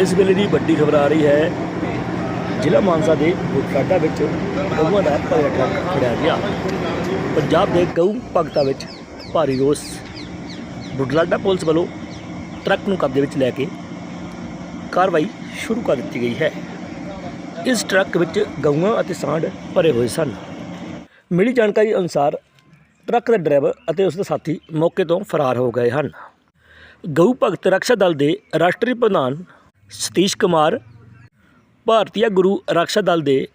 ਇਸ ਵੇਲੇ ਦੀ ਵੱਡੀ ਖਬਰ ਆ ਰਹੀ ਹੈ ਜ਼ਿਲ੍ਹਾ ਮਾਨਸਾ ਦੇ ਬੁਟਲਾਡਾ ਵਿੱਚ ਗਊਆਂ ਦਾ ਭਰਿਆ ਟਰੱਕ ਫੜਿਆ ਗਿਆ। ਪੰਜਾਬ ਦੇ ਗਊ ਭਗਤਾਂ ਵਿੱਚ ਭਾਰੀ ਰੋਸ। ਬੁਟਲਾਡਾ ਪੁਲਿਸ ਵੱਲੋਂ ਟਰੱਕ ਨੂੰ ਕਬਜ਼ੇ ਵਿੱਚ ਲੈ ਕੇ ਕਾਰਵਾਈ ਸ਼ੁਰੂ ਕਰ ਦਿੱਤੀ ਗਈ ਹੈ। ਇਸ ਟਰੱਕ ਵਿੱਚ ਗਊਆਂ ਅਤੇ ਸਾਂਢ ਭਰੇ ਹੋਏ ਸਨ। ਮਿਲੀ ਜਾਣਕਾਰੀ ਅਨੁਸਾਰ ਟਰੱਕ ਦਾ ਡਰਾਈਵਰ ਅਤੇ ਉਸ ਦਾ ਸਾਥੀ ਮੌਕੇ ਤੋਂ ਫਰਾਰ ਹੋ ਗਏ ਹਨ। ਗਊ ਭਗਤ ਰਕਸ਼ਾ ਦਲ ਦੇ ਰਾਸ਼ਟਰੀ ਪ੍ਰਧਾਨ ਸਤੀਸ਼ ਕੁਮਾਰ, ਭਾਰਤੀਆ ਗੁਰੂ ਰਕਸ਼ਾ ਦਲ ਦੇ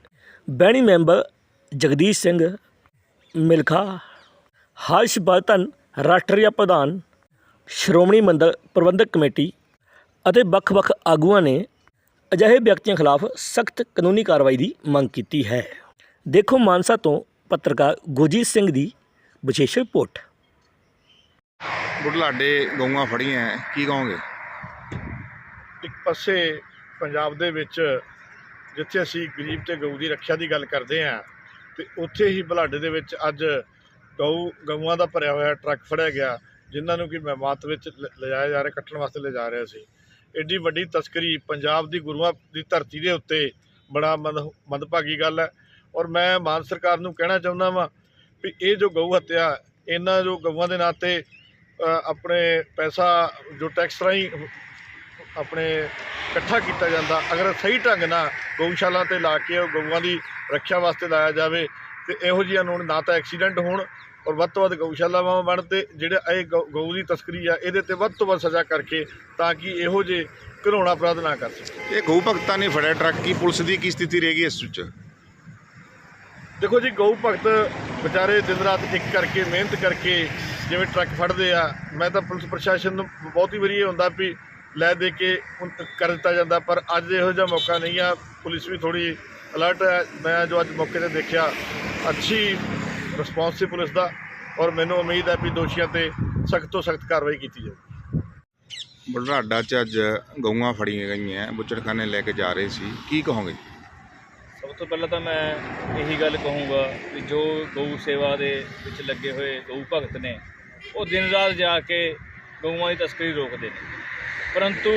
ਬਹਿਣੀ ਮੈਂਬਰ ਜਗਦੀਸ਼ ਸਿੰਘ ਮਿਲਖਾ, ਹਰਸ਼ ਬਰਤਨ ਰਾਸ਼ਟਰੀ ਪ੍ਰਧਾਨ, ਸ਼੍ਰੋਮਣੀ ਮੰਦਰ ਪ੍ਰਬੰਧਕ ਕਮੇਟੀ ਅਤੇ ਵੱਖ-ਵੱਖ ਆਗੂਆਂ ਨੇ ਅਜਿਹੇ ਵਿਅਕਤੀਆਂ ਖਿਲਾਫ ਸਖਤ ਕਾਨੂੰਨੀ ਕਾਰਵਾਈ ਦੀ ਮੰਗ ਕੀਤੀ ਹੈ। ਦੇਖੋ ਮਾਨਸਾ ਤੋਂ ਪੱਤਰਕਾਰ ਗੁਰਜੀਤ ਸਿੰਘ ਦੀ ਵਿਸ਼ੇਸ਼ ਰਿਪੋਰਟ। ਬੁਢਲਾਡੇ ਗਊਆਂ ਫੜੀਆਂ, ਕੀ ਕਹੋਗੇ? ਇੱਕ ਪਾਸੇ ਪੰਜਾਬ ਦੇ ਵਿੱਚ ਜਿੱਥੇ ਅਸੀਂ ਗਰੀਬ ਤੇ ਗਊ ਦੀ ਰੱਖਿਆ ਦੀ ਗੱਲ ਕਰਦੇ ਹਾਂ, ਤੇ ਉੱਥੇ ਹੀ ਬਲਾਡੇ ਦੇ ਵਿੱਚ ਅੱਜ ਗਊ, ਗਊਆਂ ਦਾ ਭਰਿਆ ਹੋਇਆ ਟਰੱਕ ਫੜਿਆ ਗਿਆ, ਜਿਨ੍ਹਾਂ ਨੂੰ ਕਿ ਮਹਿਮਾਤ ਵਿੱਚ ਲ- ਲਿਜਾਇਆ ਜਾ ਰਿਹਾ, ਕੱਟਣ ਵਾਸਤੇ ਲਿਜਾ ਰਿਹਾ ਸੀ। ਐਡੀ ਵੱਡੀ ਤਸਕਰੀ ਪੰਜਾਬ ਦੀ ਗੁਰੂਆਂ ਦੀ ਧਰਤੀ ਦੇ ਉੱਤੇ ਬੜਾ ਮੰਦ ਮੰਦਭਾਗੀ ਗੱਲ ਹੈ। ਔਰ ਮੈਂ ਮਾਨ ਸਰਕਾਰ ਨੂੰ ਕਹਿਣਾ ਚਾਹੁੰਦਾ ਵਾਂ ਵੀ ਇਹ ਜੋ ਗਊ ਹੱਤਿਆ, ਇਹਨਾਂ ਜੋ ਗਊਆਂ ਦੇ ਨਾਂ ਤੇ ਆਪਣੇ ਪੈਸਾ ਜੋ ਟੈਕਸ ਰਾਹੀਂ ਆਪਣੇ ਇਕੱਠਾ ਕੀਤਾ ਜਾਂਦਾ। ਅਗਰ ਸਹੀ ਢੰਗ ਨਾਲ ਗਊਸ਼ਾਲਾ ਤੇ ਲਾ ਕੇ ਉਹ ਗਊਆਂ ਦੀ ਰੱਖਿਆ ਵਾਸਤੇ ਲਾਇਆ ਜਾਵੇ ਤੇ ਇਹੋ ਜਿਹੀਆਂ ਨੂੰ ਨਾ ਤਾਂ ਐਕਸੀਡੈਂਟ ਹੋਣ ਔਰ ਵੱਧ ਤੋਂ ਵੱਧ ਗਊਸ਼ਾਲਾਵਾਂ ਬਣ ਤੇ ਜਿਹੜੇ ਇਹ ਗਊ ਦੀ ਤਸਕਰੀ ਆ ਇਹਦੇ ਤੇ ਵੱਧ ਤੋਂ ਵੱਧ ਸਜ਼ਾ ਕਰਕੇ ਤਾਂ ਕਿ ਇਹੋ ਜਿਹੇ ਘਿਨੌਣਾ ਅਪਰਾਧ ਨਾ ਕਰ ਸਕਣ ਇਹ ਗਊ ਭਗਤਾਂ ਨੇ ਫੜਿਆ ਟਰੱਕ ਕੀ ਪੁਲਿਸ ਦੀ ਕੀ ਸਥਿਤੀ ਰਹੇਗੀ ਇਸ ਵਿੱਚ? ਦੇਖੋ ਜੀ ਗਊ ਭਗਤ ਵਿਚਾਰੇ ਦਿਨ ਰਾਤ ਇੱਕ ਕਰਕੇ ਮਿਹਨਤ ਕਰਕੇ ਜਿਵੇਂ ਟਰੱਕ ਫੜਦੇ ਆ ਮੈਂ ਤਾਂ ਪੁਲਿਸ ਪ੍ਰਸ਼ਾਸਨ ਨੂੰ ਬਹੁਤੀ ਵਾਰੀ ਇਹ ਹੁੰਦਾ ਵੀ ਲੈ ਦੇ ਕੇ ਕਰ ਦਿੱਤਾ ਜਾਂਦਾ ਪਰ ਅੱਜ ਇਹੋ ਜਿਹਾ ਮੌਕਾ ਨਹੀਂ ਆ। ਪੁਲਿਸ ਵੀ ਥੋੜੀ ਅਲਰਟ ਹੈ। ਮੈਂ ਜੋ ਅੱਜ ਮੌਕੇ ਤੇ ਦੇਖਿਆ ਅੱਛੀ ਰਿਸਪੌਂਸ ਸੀ ਪੁਲਿਸ ਦਾ ਔਰ ਮੈਨੂੰ ਉਮੀਦ ਹੈ ਵੀ ਦੋਸ਼ੀਆਂ ਤੇ ਸਖਤ ਤੋਂ ਸਖਤ ਕਾਰਵਾਈ ਕੀਤੀ ਜਾਵੇ ਬੁਢਲਾਡਾ 'ਚ ਅੱਜ ਗਊਆਂ ਫੜੀਆਂ ਗਈਆਂ ਬੁੱਚੜਖਾਨੇ ਲੈ ਕੇ ਜਾ ਰਹੇ ਸੀ। ਕੀ ਕਹੋਗੇ? ਸਭ ਤੋਂ ਪਹਿਲਾਂ ਤਾਂ ਮੈਂ ਇਹੀ ਗੱਲ ਕਹੂੰਗਾ ਕਿ ਜੋ ਗਊ ਸੇਵਾ ਦੇ ਵਿੱਚ ਲੱਗੇ ਹੋਏ ਗਊ ਭਗਤ ਨੇ ਉਹ ਦਿਨ ਰਾਤ ਜਾ ਕੇ ਗਊਆਂ ਦੀ ਤਸਕਰੀ ਰੋਕਦੇ ਨੇ। ਪਰੰਤੂ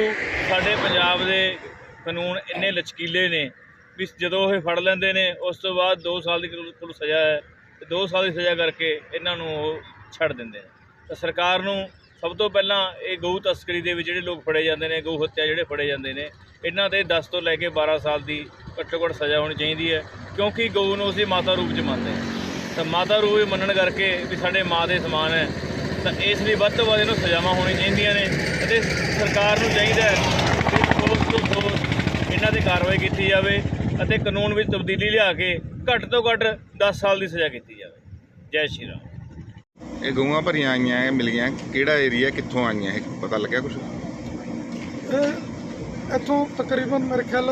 ਸਾਡੇ ਪੰਜਾਬ ਦੇ ਕਾਨੂੰਨ ਇੰਨੇ ਲਚਕੀਲੇ ਨੇ ਵੀ ਜਦੋਂ ਇਹ ਫੜ ਲੈਂਦੇ ਨੇ, ਉਸ ਤੋਂ ਬਾਅਦ 2 ਸਾਲ ਦੀ ਕੋਲ ਸਜ਼ਾ ਹੈ ਤੇ 2 ਸਾਲ ਦੀ ਸਜ਼ਾ ਕਰਕੇ ਇਹਨਾਂ ਨੂੰ ਉਹ ਛੱਡ ਦਿੰਦੇ ਨੇ। ਤਾਂ ਸਰਕਾਰ ਨੂੰ ਸਭ ਤੋਂ ਪਹਿਲਾਂ ਇਹ ਗਊ ਤਸਕਰੀ ਦੇ ਵਿੱਚ ਜਿਹੜੇ ਲੋਕ ਫੜੇ ਜਾਂਦੇ ਨੇ, ਗਊ ਹੱਤਿਆ ਜਿਹੜੇ ਫੜੇ ਜਾਂਦੇ ਨੇ, ਇਹਨਾਂ ਤੇ 10 ਤੋਂ ਲੈ ਕੇ 12 ਸਾਲ ਦੀ ਘੱਟੋ ਘੱਟ ਸਜ਼ਾ ਹੋਣੀ ਚਾਹੀਦੀ ਹੈ, ਕਿਉਂਕਿ ਗਊ ਨੂੰ ਅਸੀਂ ਮਾਤਾ ਰੂਪ 'ਚ ਮੰਨਦੇ ਹਾਂ। ਤਾਂ ਮਾਤਾ ਰੂਪ ਮੰਨਣ ਕਰਕੇ ਵੀ ਸਾਡੇ ਮਾਂ ਦੇ ਸਮਾਨ ਹੈ ਤਾਂ ਇਸ ਲਈ ਵੱਧ ਤੋਂ ਵੱਧ ਇਹਨੂੰ ਸਜ਼ਾਵਾਂ ਹੋਣੀਆਂ ਚਾਹੀਦੀਆਂ ਨੇ ਅਤੇ ਸਰਕਾਰ ਨੂੰ ਚਾਹੀਦਾ ਹੈ ਕਿ ਠੋਸ ਤੋਂ ਠੋਸ ਇਹਨਾਂ ਤੇ ਕਾਰਵਾਈ ਕੀਤੀ ਜਾਵੇ ਅਤੇ ਕਾਨੂੰਨ ਵਿੱਚ ਤਬਦੀਲੀ ਲਿਆ ਕੇ ਘੱਟ ਤੋਂ ਘੱਟ 10 ਸਾਲ ਦੀ ਸਜ਼ਾ ਕੀਤੀ ਜਾਵੇ। ਜੈ ਸ਼੍ਰੀ ਰਾਮ। ਇਹ ਗਊਆਂ ਭਰੀਆਂ ਆਈਆਂ ਇਹ ਮਿਲੀਆਂ ਕਿਹੜਾ ਏਰੀਆ ਕਿੱਥੋਂ ਆਈਆਂ ਇਹ? ਪਤਾ ਲੱਗਿਆ ਕੁਝ ਇਹ ਇੱਥੋਂ ਤਕਰੀਬਨ ਮੇਰੇ ਖਿਆਲ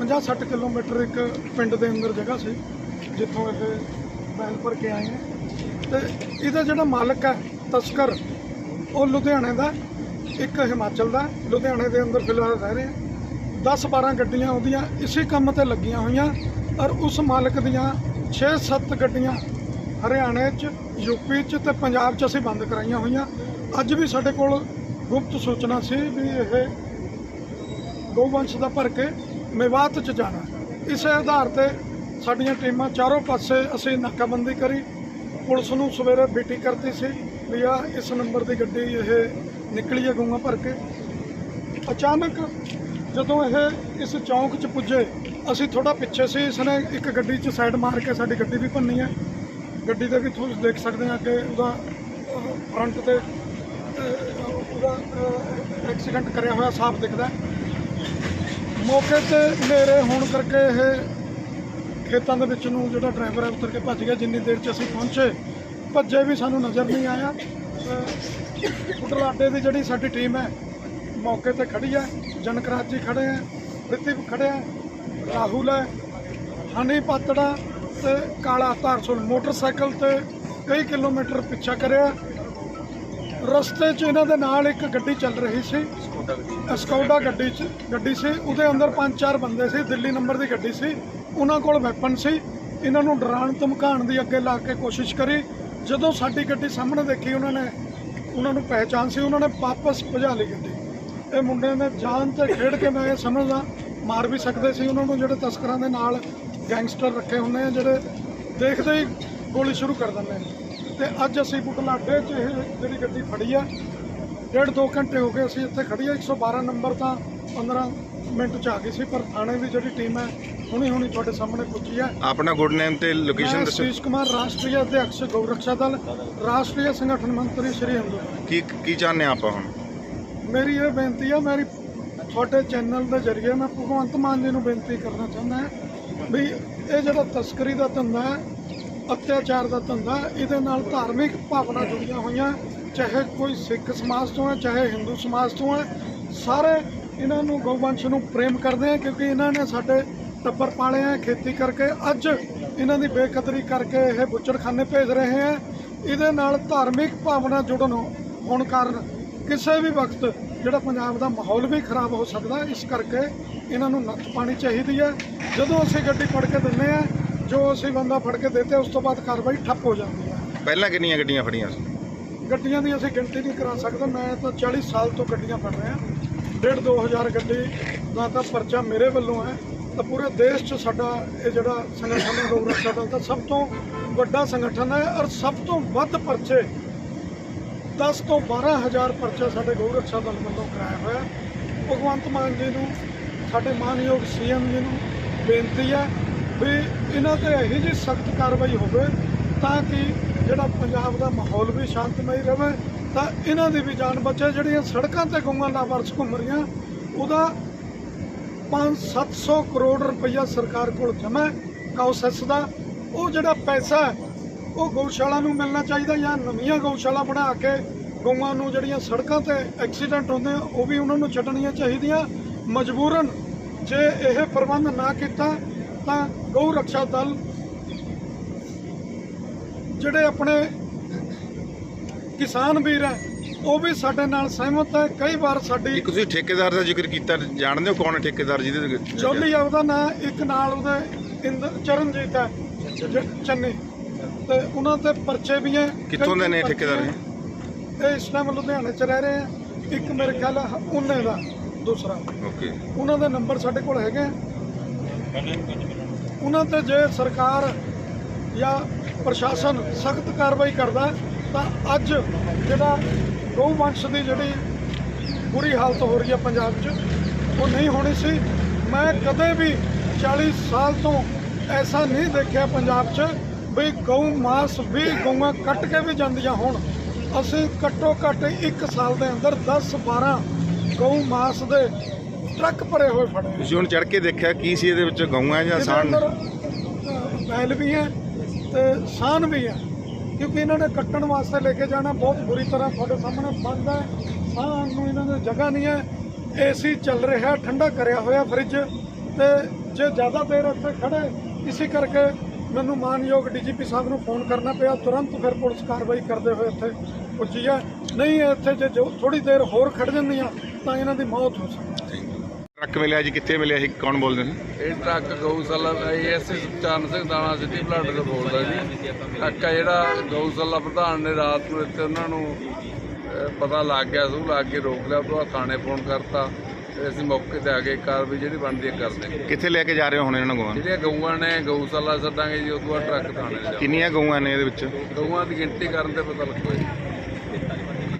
50-60 ਕਿਲੋਮੀਟਰ ਇੱਕ ਪਿੰਡ ਦੇ ਅੰਦਰ ਜਗ੍ਹਾ ਸੀ ਜਿੱਥੋਂ ਇਹ ਬੈਲ ਭਰ ਕੇ ਆਏ ਹੈ ਤੇ ਇਹਦਾ ਜਿਹੜਾ ਮਾਲਕ ਹੈ ਤਸਕਰ। ਉਹ ਲੁਧਿਆਣੇ ਦਾ, ਇੱਕ ਹਿਮਾਚਲ ਦਾ, ਲੁਧਿਆਣੇ ਦੇ ਅੰਦਰ ਫਿਲਹਾਲ ਰਹਿ ਰਹੇ। ਆ 10-12 ਗੱਡੀਆਂ ਆਉਂਦੀਆਂ ਇਸੇ ਕੰਮ ਤੇ ਲੱਗੀਆਂ ਹੋਈਆਂ, ਔਰ ਉਸ ਮਾਲਕ ਦੀਆਂ 6-7 ਗੱਡੀਆਂ ਹਰਿਆਣੇ 'ਚ ਯੂਪੀ 'ਚ ਤੇ ਪੰਜਾਬ 'ਚ ਅਸੀਂ ਬੰਦ ਕਰਾਈਆਂ ਹੋਈਆਂ। ਅੱਜ ਵੀ ਸਾਡੇ ਕੋਲ ਗੁਪਤ ਸੂਚਨਾ ਸੀ ਵੀ ਇਹ ਗੋਵੰਸ਼ ਦਾ ਭਰ ਕੇ ਮੇਵਾਤ 'ਚ ਜਾਣਾ। ਹੈ। ਇਸੇ ਆਧਾਰ ਤੇ ਸਾਡੀਆਂ ਟੀਮਾਂ ਚਾਰੋਂ ਪਾਸੇ ਅਸੀਂ ਨਾਕਾਬੰਦੀ ਕਰੀ। ਪੁਲਿਸ ਨੂੰ ਸਵੇਰੇ ਬੀਟੀ ਕਰਤੀ ਸੀ। ਵੀ ਆ ਇਸ ਨੰਬਰ ਦੀ ਗੱਡੀ ਇਹ ਨਿਕਲੀ ਹੈ ਗਊਆਂ ਭਰ ਕੇ। ਅਚਾਨਕ ਜਦੋਂ ਇਹ ਇਸ ਚੌਂਕ 'ਚ ਪੁੱਜੇ, ਅਸੀਂ ਥੋੜਾ ਪਿੱਛੇ ਸੀ, ਇਸਨੇ ਇੱਕ ਗੱਡੀ 'ਚ ਸਾਈਡ ਮਾਰ ਕੇ ਸਾਡੀ ਗੱਡੀ ਵੀ ਭੰਨੀ ਹੈ। ਗੱਡੀ ਦੇ ਵੀ ਤੁਸੀਂ ਦੇਖ ਸਕਦੇ ਆ ਕਿ ਉਹਦਾ ਫਰੰਟ ਤੇ ਉਹਦਾ ਐਕਸੀਡੈਂਟ ਕਰਿਆ ਹੋਇਆ ਸਾਫ਼ ਦਿਖਦਾ ਮੌਕੇ ਤੇ ਹਨੇਰੇ ਹੋਣ ਕਰਕੇ ਇਹ ਖੇਤਾਂ ਦੇ ਵਿੱਚ ਨੂੰ ਜਿਹੜਾ ਡਰਾਈਵਰ ਹੈ, ਉਤਰ ਕੇ ਭੱਜ ਗਿਆ। ਜਿੰਨੀ ਦੇਰ 'ਚ ਅਸੀਂ ਪਹੁੰਚੇ ਭੱਜੇ ਵੀ ਸਾਨੂੰ ਨਜ਼ਰ ਨਹੀਂ ਆਇਆ। ਬੁਢਲਾਡੇ ਦੀ ਜਿਹੜੀ ਸਾਡੀ ਟੀਮ ਹੈ, ਮੌਕੇ ਤੇ ਖੜੀ ਹੈ ਜਨਕਰਾਜ ਜੀ ਖੜੇ ਹੈ ਪ੍ਰਿਤਿਵ ਖੜੇ ਹੈ, ਰਾਹੁਲ ਹੈ, ਹਨੀ ਪਾਤੜਾ ਤੇ ਕਾਲਾ ਧਾਰਸੁਲ ਮੋਟਰਸਾਈਕਲ ਤੇ ਕਈ ਕਿਲੋਮੀਟਰ ਪਿੱਛਾ ਕਰਿਆ। ਰਸਤੇ 'ਚ ਇਹਨਾਂ ਦੇ ਨਾਲ ਇੱਕ ਗੱਡੀ ਚੱਲ ਰਹੀ ਸੀ। ਸਕੌਡਾ ਗੱਡੀ 'ਚ, ਗੱਡੀ ਸੀ, ਉਹਦੇ ਅੰਦਰ ਪੰਜ ਚਾਰ ਬੰਦੇ ਸੀ, ਦਿੱਲੀ ਨੰਬਰ ਦੀ ਗੱਡੀ ਸੀ। ਉਹਨਾਂ ਕੋਲ ਵੈਪਨ ਸੀ। ਇਹਨਾਂ ਨੂੰ ਡਰਾਉਣ ਧਮਕਾਉਣ ਦੀ ਅੱਗੇ ਲਾ ਕੇ ਕੋਸ਼ਿਸ਼ ਕਰੀ। ਜਦੋਂ ਸਾਡੀ ਗੱਡੀ ਸਾਹਮਣੇ ਦੇਖੀ ਉਹਨਾਂ ਨੇ, ਉਹਨਾਂ ਨੂੰ ਪਹਿਚਾਨ ਸੀ, ਉਹਨਾਂ ਨੇ ਵਾਪਸ ਭਜਾ ਲਈ ਗੱਡੀ। ਇਹ ਮੁੰਡੇ ਨੇ ਜਾਨ ਤੇ ਖੇਡ ਕੇ ਮੈਂ ਇਹ ਸਮਝਦਾ, ਮਾਰ ਵੀ ਸਕਦੇ ਸੀ ਉਹਨਾਂ ਨੂੰ, ਜਿਹੜੇ ਤਸਕਰਾਂ ਦੇ ਨਾਲ ਗੈਂਗਸਟਰ ਰੱਖੇ ਹੁੰਦੇ ਆ, ਜਿਹੜੇ ਦੇਖਦੇ ਹੀ ਗੋਲੀ ਸ਼ੁਰੂ ਕਰ ਦਿੰਦੇ ਨੇ ਤੇ ਅੱਜ ਅਸੀਂ ਬੁਢਲਾਡੇ 'ਚ ਇਹ ਜਿਹੜੀ ਗੱਡੀ ਫੜੀ ਆ, ਡੇਢ ਦੋ ਘੰਟੇ ਹੋ ਗਏ ਅਸੀਂ ਇੱਥੇ ਖੜੀ ਆ 112 ਨੰਬਰ ਤਾਂ 15 ਮਿੰਟ ਚ ਆ ਗਈ ਸੀ, ਪਰ ਥਾਣੇ ਦੀ ਜਿਹੜੀ ਟੀਮ ਹੈ ਹੁਣੀ ਹੁਣੀ ਤੁਹਾਡੇ ਸਾਹਮਣੇ ਪੁੱਜੀ ਹੈ। ਆਪਣਾ ਗੁੱਡ ਨੇਮ ਤੇ ਲੋਕੇਸ਼ਨ ਦੱਸੋ। ਸਤੀਸ਼ ਕੁਮਾਰ ਰਾਸ਼ਟਰੀ ਅਧਿਆਕਸ਼ ਗਊ ਰੱਖਿਆ ਦਲ ਰਾਸ਼ਟਰੀ ਸੰਗਠਨ ਮੰਤਰੀ ਸ਼੍ਰੀ ਹਿੰਦੂ। ਕੀ ਕੀ ਚਾਹੁੰਦੇ ਆ ਆਪਾਂ ਹੁਣ? ਮੇਰੀ ਇਹ ਬੇਨਤੀ ਆ ਮੇਰੀ ਤੁਹਾਡੇ ਚੈਨਲ ਦੇ ਜ਼ਰੀਏ ਮੈਂ ਭਗਵੰਤ ਮਾਨ ਜੀ ਨੂੰ ਬੇਨਤੀ ਕਰਨਾ ਚਾਹੁੰਦਾ ਹਾਂ ਵੀ ਇਹ ਜਿਹੜਾ ਤਸਕਰੀ ਦਾ ਧੰਦਾ ਹੈ ਅਤਿਆਚਾਰ ਦਾ ਧੰਦਾ ਇਹਦੇ ਨਾਲ ਧਾਰਮਿਕ ਭਾਵਨਾ ਜੁੜੀਆਂ ਹੋਈਆਂ ਚਾਹੇ ਕੋਈ ਸਿੱਖ ਸਮਾਜ ਤੋਂ ਹੈ ਚਾਹੇ ਹਿੰਦੂ ਸਮਾਜ ਤੋਂ ਹੈ ਸਾਰੇ ਇਹਨਾਂ ਨੂੰ ਗਊਵੰਸ਼ ਨੂੰ ਪ੍ਰੇਮ ਕਰਦੇ ਆ ਕਿਉਂਕਿ ਇਹਨਾਂ ਨੇ ਸਾਡੇ ਟੱਬਰ ਪਾਲੇ ਆ ਖੇਤੀ ਕਰਕੇ ਅੱਜ ਇਹਨਾਂ ਦੀ ਬੇਕਦਰੀ ਕਰਕੇ ਇਹ ਬੁੱਚੜਖਾਨੇ ਭੇਜ ਰਹੇ ਆ। ਇਹਦੇ ਨਾਲ ਧਾਰਮਿਕ ਭਾਵਨਾ ਜੁੜਨ ਹੋਣ ਕਾਰਨ ਕਿਸੇ ਵੀ ਵਕਤ ਜਿਹੜਾ ਪੰਜਾਬ ਦਾ ਮਾਹੌਲ ਵੀ ਖਰਾਬ ਹੋ ਸਕਦਾ ਇਸ ਕਰਕੇ ਇਹਨਾਂ ਨੂੰ ਨੱਥ ਪਾਣੀ ਚਾਹੀਦੀ ਹੈ ਜਦੋਂ ਅਸੀਂ ਗੱਡੀ ਫੜ ਕੇ ਦਿੰਦੇ ਆ ਜੋ ਅਸੀਂ ਬੰਦਾ ਫੜ ਕੇ ਦਿੱਤੇ ਉਸ ਤੋਂ ਬਾਅਦ ਕਾਰਵਾਈ ਠੱਪ ਹੋ ਜਾਂਦੀ ਹੈ ਪਹਿਲਾਂ ਕਿੰਨੀਆਂ ਗੱਡੀਆਂ ਫੜੀਆਂ ਸੀ? ਗੱਡੀਆਂ ਦੀ ਅਸੀਂ ਗਿਣਤੀ ਨਹੀਂ ਕਰਾ ਸਕਦੇ ਮੈਂ ਤਾਂ 40 ਸਾਲ ਤੋਂ ਗੱਡੀਆਂ ਫੜ ਰਿਹਾ। ਡੇਢ ਦੋ ਹਜ਼ਾਰ ਗੱਡੀ ਦਾ ਤਾਂ ਪਰਚਾ ਮੇਰੇ ਵੱਲੋਂ ਹੈ। ਤਾਂ ਪੂਰੇ ਦੇਸ਼ 'ਚ ਸਾਡਾ ਇਹ ਜਿਹੜਾ ਸੰਗਠਨ ਹੈ ਗਊ ਰੱਖਿਆ ਦਲ ਦਾ ਸਭ ਤੋਂ ਵੱਡਾ ਸੰਗਠਨ ਹੈ ਔਰ ਸਭ ਤੋਂ ਵੱਧ ਪਰਚੇ 10 ਤੋਂ 12 ਹਜ਼ਾਰ ਪਰਚਾ ਸਾਡੇ ਗਊ ਰੱਖਿਆ ਦਲ ਵੱਲੋਂ ਕਰਾਇਆ ਹੋਇਆ ਭਗਵੰਤ ਮਾਨ ਜੀ ਨੂੰ, ਸਾਡੇ ਮਾਨਯੋਗ ਸੀਐਮ ਜੀ ਨੂੰ ਬੇਨਤੀ ਹੈ ਵੀ ਇਹਨਾਂ ਤੇ ਇਹੋ ਜਿਹੀ ਸਖਤ ਕਾਰਵਾਈ ਹੋਵੇ ਤਾਂ ਕਿ ਜਿਹੜਾ ਪੰਜਾਬ ਦਾ ਮਾਹੌਲ ਵੀ ਸ਼ਾਂਤਮਈ ਰਹੇ, ਤਾਂ ਇਹਨਾਂ ਦੀ ਵੀ ਜਾਨ ਬਚੇ, ਜਿਹੜੀਆਂ ਸੜਕਾਂ ਤੇ ਗਊਆਂ ਦਾ ਵਰਸ ਘੁੰਮ ਰਹੀਆਂ, ਉਹਦਾ 5-700 ਕਰੋੜ ਰੁਪਈਆ ਸਰਕਾਰ ਕੋਲ ਜਮ੍ਹਾਂ ਹੈ ਕਾਉਸੈਸ ਦਾ। ਉਹ ਜਿਹੜਾ ਪੈਸਾ ਉਹ ਗਊਸ਼ਾਲਾ ਨੂੰ ਮਿਲਣਾ ਚਾਹੀਦਾ ਜਾਂ ਨਵੀਆਂ ਗਊਸ਼ਾਲਾ ਬਣਾ ਕੇ ਗਊਆਂ ਨੂੰ ਜਿਹੜੀਆਂ ਸੜਕਾਂ ਤੇ ਐਕਸੀਡੈਂਟ ਹੁੰਦੇ ਆ, ਉਹ ਵੀ ਉਹਨਾਂ ਨੂੰ ਛੱਡਣੀਆਂ ਚਾਹੀਦੀਆਂ। ਮਜਬੂਰਨ ਜੇ ਇਹ ਪ੍ਰਬੰਧ ਨਾ ਕੀਤਾ, ਤਾਂ ਗਊ ਰੱਖਿਆ ਦਲ ਜਿਹੜੇ ਆਪਣੇ ਕਿਸਾਨ ਵੀਰ ਹੈ ਉਹ ਵੀ ਸਾਡੇ ਨਾਲ ਸਹਿਮਤ ਹੈ। ਕਈ ਵਾਰ ਸਾਡੀ ਇੱਕ ਤੁਸੀਂ ਠੇਕੇਦਾਰ ਦਾ ਜ਼ਿਕਰ ਕੀਤਾ ਜਾਣਦੇ ਹੋ ਕੌਣ ਹੈ ਠੇਕੇਦਾਰ ਜਿਹਦੇ ਜੋਲੀ ਆ ਉਹਦਾ ਨਾਂ ਇੱਕ ਨਾਲ ਉਹਦੇ ਇੰਦਰ ਚਰਨਜੀਤ ਹੈ ਜ- ਚੰਨੀ। ਤੇ ਉਹਨਾਂ ਤੇ ਪਰਚੇ ਵੀ ਹੈ। ਕਿੱਥੋਂ ਦੇ ਨੇ ਕਈ ਠੇਕੇਦਾਰ ਇਹ? ਪਰਚੇ ਇਹ ਇਸ ਟਾਈਮ ਲੁਧਿਆਣੇ ਚ ਰਹਿ ਰਹੇ ਆ ਇੱਕ ਮੇਰੇ ਖਿਆਲ ਹੈ ਉਹਨੇ ਦਾ ਦੂਸਰਾ। ਓਕੇ। ਉਹਨਾਂ ਦੇ ਨੰਬਰ ਸਾਡੇ ਕੋਲ ਹੈਗੇ ਆ। ਉਹਨਾਂ ਤੇ ਜੇ ਸਰਕਾਰ ਜਾਂ ਪ੍ਰਸ਼ਾਸਨ ਸਖਤ ਕਾਰਵਾਈ ਕਰਦਾ ਤਾਂ ਅੱਜ ਜਿਹੜਾ ਗਊ ਵੰਸ਼ ਦੀ ਜਿਹੜੀ ਬੁਰੀ ਹਾਲਤ ਹੋ ਰਹੀ ਹੈ ਪੰਜਾਬ 'ਚ ਉਹ ਨਹੀਂ ਹੋਣੀ ਸੀ। ਮੈਂ ਕਦੇ ਵੀ 40 ਸਾਲ ਤੋਂ ਐਸਾ ਨਹੀਂ ਦੇਖਿਆ ਪੰਜਾਬ 'ਚ ਵੀ ਗਊ ਮਾਸ ਵੀ ਗਊਆਂ ਕੱਟ ਕੇ ਵੀ ਜਾਂਦੀਆਂ ਹੋਣ। ਅਸੀਂ ਘੱਟੋ ਘੱਟ 1 ਸਾਲ ਦੇ ਅੰਦਰ 10 12 ਗਊ ਮਾਸ ਦੇ ਟਰੱਕ ਭਰੇ ਹੋਏ ਫੜੇ ਤੁਸੀਂ ਹੁਣ ਚੜ ਕੇ ਦੇਖਿਆ ਕੀ ਸੀ ਇਹਦੇ ਵਿੱਚ ਗਊਆਂ ਜਾਂ ਅ, ਬੈਲ ਵੀ ਹੈ ਤੇ ਸਾਨ ਵੀ ਹੈ। ਕਿਉਂਕਿ ਇਹਨਾਂ ਨੇ ਕੱਟਣ ਵਾਸਤੇ ਲੈ ਕੇ ਜਾਣਾ, ਬਹੁਤ ਬੁਰੀ ਤਰ੍ਹਾਂ ਤੁਹਾਡੇ ਸਾਹਮਣੇ ਬੰਦ ਹੈ। ਸਾਨ ਨੂੰ ਇਹਨਾਂ ਦੀ ਜਗ੍ਹਾ ਨਹੀਂ ਹੈ। ਏਸੀ ਚੱਲ ਰਿਹਾ, ਠੰਡਾ ਕਰਿਆ ਹੋਇਆ ਫ੍ਰਿਜ ਤੇ ਜੇ ਜ਼ਿਆਦਾ ਦੇਰ ਇੱਥੇ ਖੜੇ ਇਸੇ ਕਰਕੇ ਮੈਨੂੰ ਮਾਨਯੋਗ ਡੀਜੀਪੀ ਸਾਹਿਬ ਨੂੰ ਫੋਨ ਕਰਨਾ ਪਿਆ। ਤੁਰੰਤ ਫਿਰ ਪੁਲਿਸ ਕਾਰਵਾਈ ਕਰਦੇ ਹੋਏ ਇੱਥੇ ਪੁੱਜੀ ਹੈ। ਨਹੀਂ, ਇੱਥੇ ਜੇ ਥੋੜੀ ਦੇਰ ਹੋਰ ਖੜ ਜਾਂਦੀਆਂ ਤਾਂ ਇਹਨਾਂ ਦੀ ਮੌਤ ਹੋ ਸਕਦੀ ਟਰੱਕ ਮਿਲਿਆ ਜੀ ਕਿੱਥੇ ਮਿਲਿਆ ਸੀ? ਕੌਣ ਬੋਲਦੇ ਨੇ? ਇਹ ਟਰੱਕ ਗਊਸ਼ਾਲਾ ਐਸਐਸ ਚਰਨ ਸਿੰਘ ਦਾਣਾ ਸਿੱਧੀ ਬਲਾਡੇ ਤੋਂ ਬੋਲਦਾ ਜੀ। ਟਰੱਕ ਆ ਜਿਹੜਾ ਗਊਸ਼ਾਲਾ ਪ੍ਰਧਾਨ ਨੇ ਰਾਤ ਨੂੰ ਇੱਥੇ ਉਹਨਾਂ ਨੂੰ ਅਹ, ਪਤਾ ਲੱਗ ਗਿਆ ਸੂ ਲੱਗ ਕੇ ਰੋਕ ਲਿਆ ਉਹ ਤੋਂ ਬਾਅਦ ਥਾਣੇ ਫੋਨ ਕਰਤਾ। ਤੇ ਅਸੀਂ ਮੌਕੇ ਤੇ ਆ ਕੇ ਕਾਰਵਾਈ ਜਿਹੜੀ ਬਣਦੀ ਹੈ ਕਰਦੇ ਹਾਂ। ਕਿੱਥੇ ਲੈ ਕੇ ਜਾ ਰਹੇ ਹੋ ਹੁਣ ਇਹਨਾਂ ਨੂੰ ਗਊਆਂ? ਜਿਹੜੀਆਂ ਗਊਆਂ ਨੇ ਗਊਸ਼ਾਲਾ ਛੱਡਾਂਗੇ ਜੀ ਉਹ ਤੋਂ ਬਾਅਦ ਟਰੱਕ ਥਾਣੇ ਜਾ ਕਿੰਨੀਆਂ ਗਊਆਂ ਨੇ ਇਹਦੇ ਵਿੱਚ? ਗਊਆਂ ਦੀ ਗਿਣਤੀ ਕਰਨ ਤੇ ਪਤਾ ਲੱਗੂਗਾ ਜੀ।